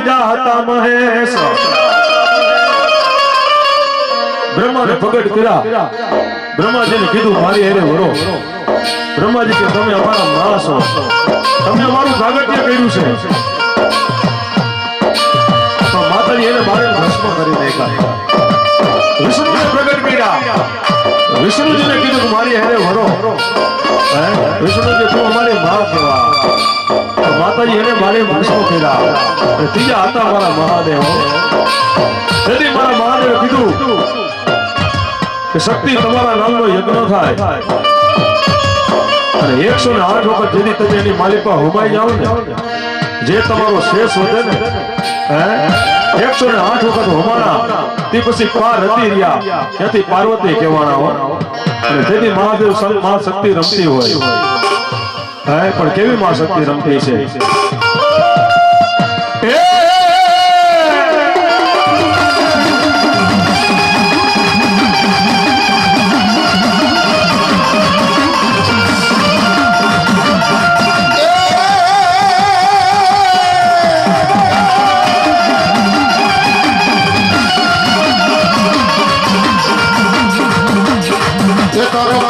ત્રીજા હતા મહેશ બ્રહ્માને પ્રગટ કર્યા બ્રહ્માજીને કીધું મારી હેરે વરો બ્રહ્માજી કે તમે અમારા માણસ છો તમે અમારું પ્રાગટ્ય કર્યું છે તો માતાજી એને મારે ભસ્મ કરી નાખ્યા વિષ્ણુને પ્રગટ કર્યા વિષ્ણુજીને કીધું કે મારી હેરે વરો હે? વિષ્ણુજી તું અમારી માં કહેવા તો માતાજી મારે ભસ્મ કર્યા ત્રીજા હતા મારા મહાદેવ. તેથી મારા મહાદેવે કીધું કે શક્તિ તમારા નામનો યજ્ઞ થાય. અને એકસો ને આઠ વખત જેથી તમે એની માલિકા હોમાઈ જાઓ ને, જે તમારો શેષ વધે ને, હે? એકસો ને આઠ વખત હોમાણા, તે પછી પાર્વતી રહ્યા. ત્યાંથી પાર્વતી કહેવાના હોય અને તેથી મહાદેવ મહાશક્તિ રમતી હોય. હે પણ કેવી માં શક્તિ રમતી છે એ! એ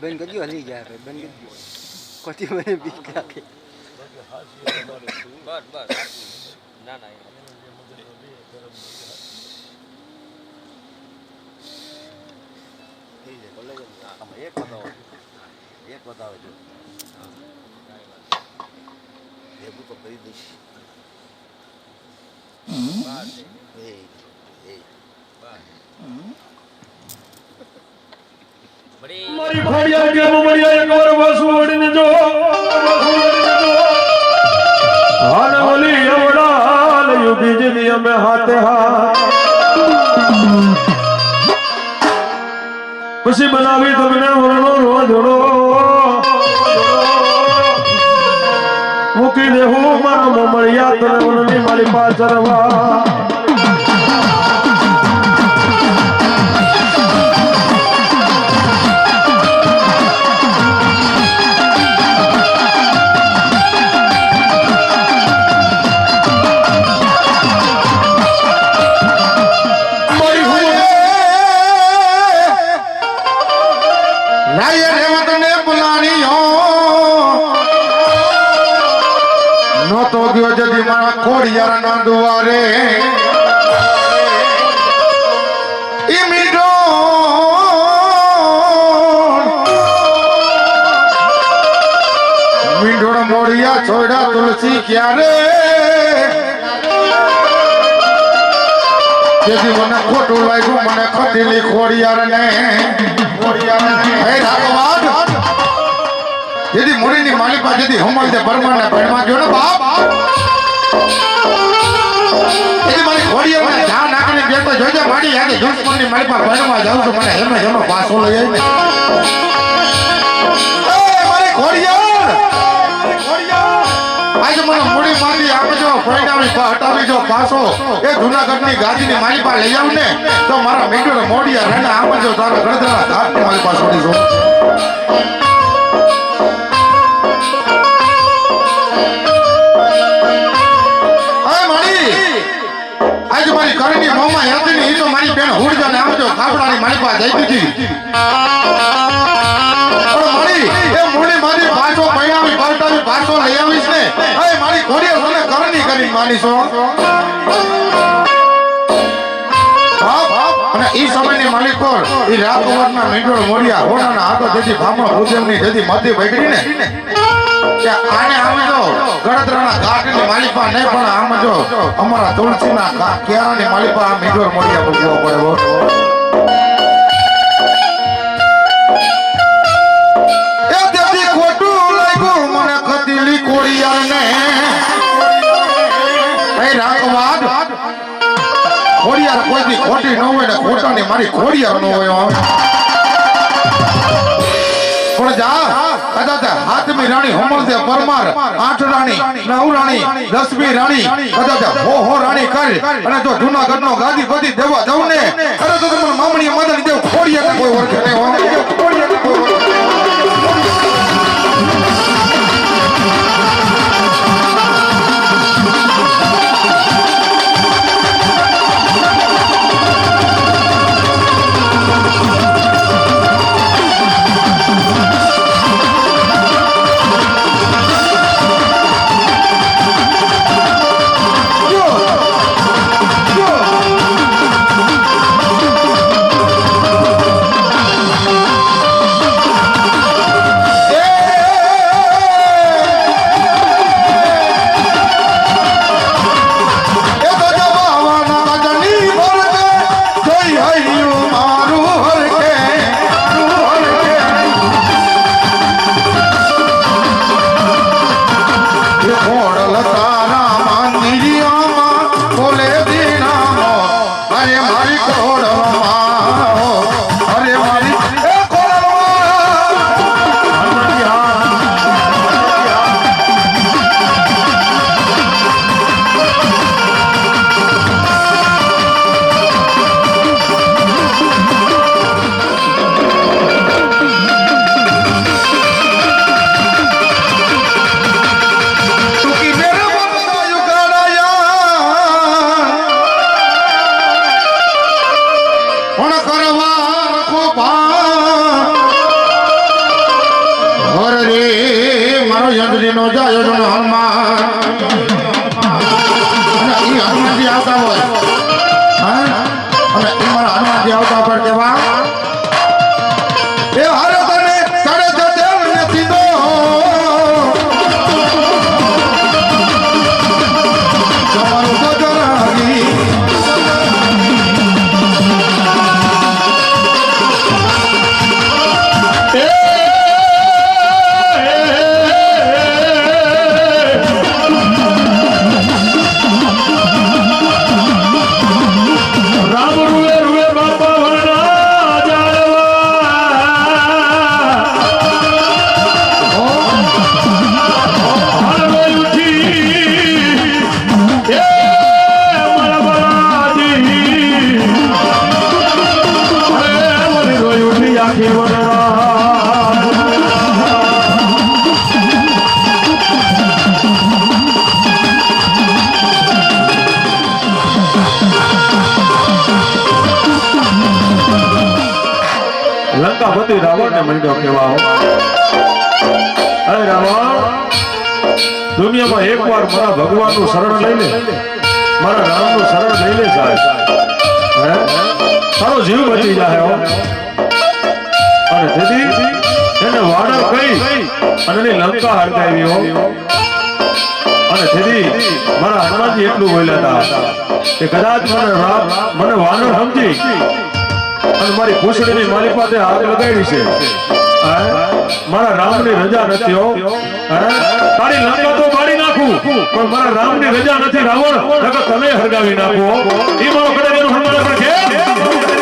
બેન કદી હલી ગયા રે બેન કદી કોતી મને બીક લાગે બસ બસ ના ના એક બતાવો એક બતાવો જો ભેગું તો કરી દઈશ એ એ મારી ખોડિયાર કેમ મળ્યા એક વાર વાસુ વળીને જો. વાસુ વળીને જો. હાલ ઓલી અવડાલ યુગી જીની અમે હાથે હા પછી બનાવી તમને વરણો રોજડો મૂકી દેવું મારા મમળિયા તને મારી પાછળવા જદી મારા ખોડિયાર ના દુવારે મોડિયા છોડા તુલસી ક્યારે? જેથી મને ખોટું લાગ્યું, મને ખટીલી ખોડિયાર ને ને જેથી મોરીની માલિકા જેથી હમલ દે પરમાને પરમા ગયો ને બાપ. એની મારી ઘોડીઓને જા નાખીને બેઠો જોજે મારી યાદ દુશ્મનની માલિકા પરમા જાઉં છું, મને હેમે હેમે પાછો લઈ આવી ને. એ, મારી ઘોડિયાળ! આજે મને મૂડી માંથી આપજો પરિણામી હટાવી જો પાછો. એ જુનાગઢની ગાદીની મારી પાસે લઈ આવું ને, તો મારા મીઠું મોડિયા રેના આપજો તારો મારી પાસે ને ખાપડાની મારી પાસે જઈ દીધી પણ મારી, એ મૂળી મારી પાછો પૈણાવી પલટાવી પાછો લઈ આવીશ ને. એ મારી ઘોડીએ મને કરની કરી માનીશો અને ઈ સમયની માલિક પર ઈ રાજકુમારના મોડિયા હોનાના હાથો જેથી ભામણ ભુજંગની જેથી મધી બગડી ને કે આને અમે જો, ગણતરાના ઘાટની માલિપા નહીં, પણ આમ જો, અમારા તુલસીના કેરાની માલિપા આ મીંડોળ મોડિયા મૂકવો પડે હો. એ ખોટું મને કતીલી કોળિયારને. એ રાગવાદ. ખોડિયાર કોઈથી ખોટી ન હોય ને ખોટાની મારી ખોડિયાર ન હોય. પણ જા. કદાચ હાથમી રાણી હમણદે પરમાર, આઠ રાણી, નવ રાણી, દસમી રાણી. કદાચ હો હો, રાણી, કરી. અને જો જુનાગઢ નો ગાદી બધી દેવા દઉં ને તો તમને મામણી મદન દેવ ખોડિયાર કોઈ વર્ષે નહીં પણ કરવા રખો ભાન. હર રે મારો યંત્રીનો જાયો જનો હનુમાન હનુમાનજી આવતા હોય મળ્યો કેવા હો. અરે રાવણ દુનિયામાં એકવાર શરણ લઈ લે. મારા રામનું શરણ લઈ લે સાહેબ. જીવ બચી જાય અને તેથી એને વાનર કહી અને એની લંકા હરગાવી હો. અને તેથી મારા હનુમાનજી એટલું બોલ્યા હતા કે કદાચ મને મને વાનર સમજી અને મારી ઘૂંસડીની મારી પાસે હાથ લગાવી છે. મારા રામની રજા નથી હો. તારી લંકા તો મારી નાખું. પણ મારા રામની રજા નથી રાવણ. તમે હરગાવી નાખો એ મારો કદાચ એનું હનુમાન